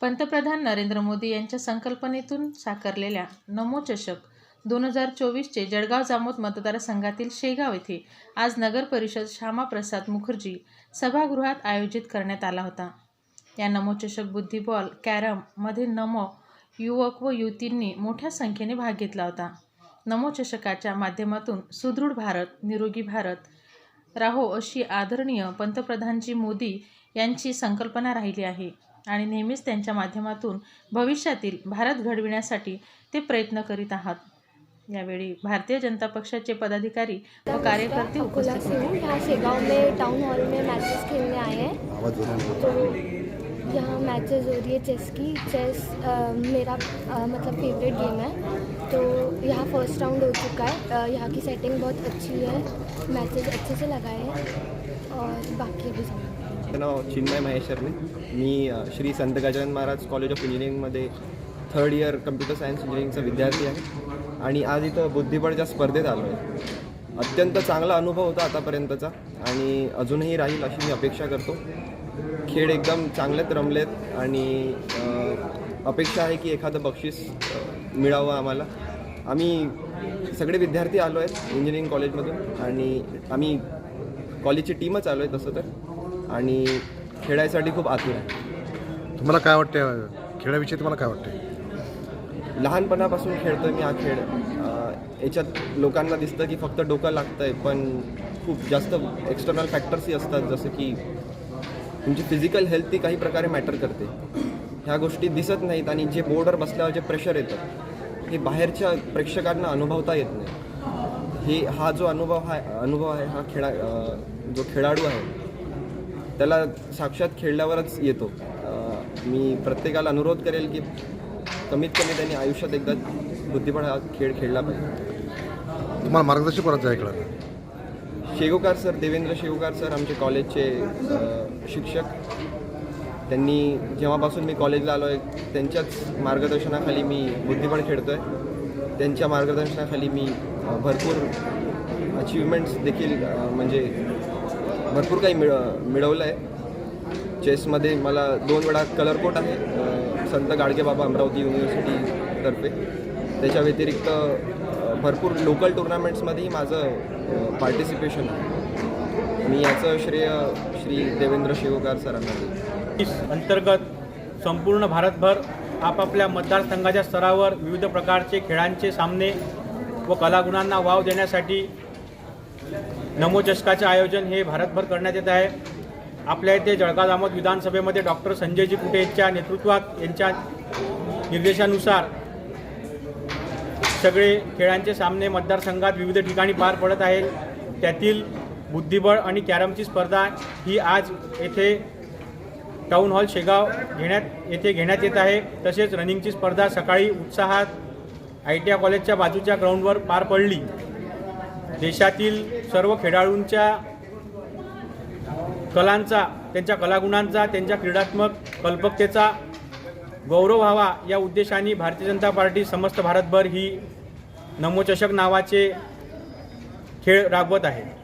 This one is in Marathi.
पंतप्रधान नरेंद्र मोदी यांच्या संकल्पनेतून साकारलेल्या नमो चषक दोन हजार चोवीसचे जळगाव जामोद मतदारसंघातील शेगाव येथे आज नगर परिषद श्यामाप्रसाद मुखर्जी सभागृहात आयोजित करण्यात आला होता. या नमोचषक बुद्धिबॉल कॅरममध्ये नमो युवक व युवतींनी मोठ्या संख्येने भाग घेतला होता. नमोचषकाच्या माध्यमातून सुदृढ भारत निरोगी भारत राहो अशी आदरणीय पंतप्रधानजी मोदी यांची संकल्पना राहिली आहे. आणि नेहमीच त्यांच्या माध्यमातून भविष्यातील भारत घडविण्यासाठी ते प्रयत्न करीत आहात. यावेळी भारतीय जनता पक्षाचे पदाधिकारी व कार्यकर्ते उपस्थित होते. यहाँ शेगांव में टाउन हॉल में मैचेस खेलने आए हैं. तो यहाँ मैचेस हो रही है चेस की। चेस अ, मेरा अ, मतलब फेवरेट गेम है। तो यहाँ फर्स्ट राउंड हो चुका है। यहाँ की सेटिंग बहुत अच्छी है। मैचेस अच्छे से लगाए हैं। और बाकी समझ माझं नाव चिन्मय महेश्वरने मी श्री संत गजानन महाराज कॉलेज ऑफ इंजिनिअरिंगमध्ये थर्ड इयर कम्प्युटर सायन्स इंजिनिअरिंगचा विद्यार्थी आहे. आणि आज इथं बुद्धिबळच्या स्पर्धेत आलो आहे. अत्यंत चांगला अनुभव होता आतापर्यंतचा आणि अजूनही राहील अशी मी अपेक्षा करतो. खेळ एकदम चांगलेत रमलेत आणि अपेक्षा आहे की एखादं बक्षीस मिळावं आम्हाला. आम्ही सगळे विद्यार्थी आलो आहेत इंजिनिअरिंग कॉलेजमधून आणि आम्ही कॉलेजची टीमच आलो आहे तसं तर. आणि खेळायसाठी खूप आतुर आहे. तुम्हाला काय वाटतं खेळाविषयी तुम्हाला काय वाटतं लहानपणापासून खेळतोय मी हा खेळ. अं, याच्यात लोकांना दिसतं की फक्त डोकं लागतं आहे पण खूप जास्त एक्सटर्नल फॅक्टर्सही असतात जसं की तुमची फिजिकल हेल्थ ती काही प्रकारे मॅटर करते. ह्या गोष्टी दिसत नाहीत आणि जे बोर्डवर बसल्यावर जे प्रेशर येतं हे बाहेरच्या प्रेक्षकांना अनुभवता येत नाही. हे हा जो अनुभव हा अनुभव आहे हा खेळा अं, जो खेळाडू आहे त्याला साक्षात खेळल्यावरच येतो. मी प्रत्येकाला अनुरोध करेल की कमीत कमी त्यांनी आयुष्यात एकदा बुद्धिबळ हा खेळ खेळला पाहिजे. तुम्हाला मार्गदर्शन कोणाचं आहे शेगोकार सर देवेंद्र शेगोकार सर आमचे कॉलेजचे अं, शिक्षक. त्यांनी जेव्हापासून मी कॉलेजला आलो आहे त्यांच्याच मार्गदर्शनाखाली मी बुद्धिबळ खेळतो आहे त्यांच्या मार्गदर्शनाखाली मी अं, भरपूर अचिव्हमेंट्स देखील अं, म्हणजे भरपूर काही मिळ मिळवलं आहे चेसमध्ये मला दोन वेळा कलरकोट आहे संत संत गाडगेबाबा अमरावती युनिव्हर्सिटीतर्फे त्याच्या व्यतिरिक्त भरपूर लोकल टुर्नामेंट्समध्येही माझं पार्टिसिपेशन आहे. मी याचं श्रेय श्री देवेंद्र शिवकार सरांना अंतर्गत संपूर्ण भारतभर आपापल्या मतदारसंघाच्या स्तरावर विविध प्रकारचे खेळांचे सामने व कलागुणांना वाव देण्यासाठी नमो चषकाचे आयोजन हे भारतभर करण्यात येत आहे. आपल्या इथे जळगाव दामोद विधानसभेमध्ये डॉक्टर संजयजी कुटे यांच्या नेतृत्वात यांच्या निर्देशानुसार सगळे खेळांचे सामने मतदारसंघात विविध ठिकाणी पार पडत आहेत. त्यातील बुद्धिबळ आणि कॅरमची स्पर्धा ही आज येथे टाऊन हॉल शेगाव घेण्यात येथे घेण्यात येत आहे. तसेच रनिंगची स्पर्धा सकाळी उत्साहात आय टी आय कॉलेजच्या बाजूच्या ग्राउंडवर पार पडली. देशातील सर्व खेळाडूंच्या कलांचा त्यांच्या कलागुणांचा त्यांच्या क्रीडात्मक कल्पकतेचा गौरव व्हावा या उद्देशाने भारतीय जनता पार्टी समस्त भारतभर ही नमोचषक नावाचे खेळ राबवत आहे.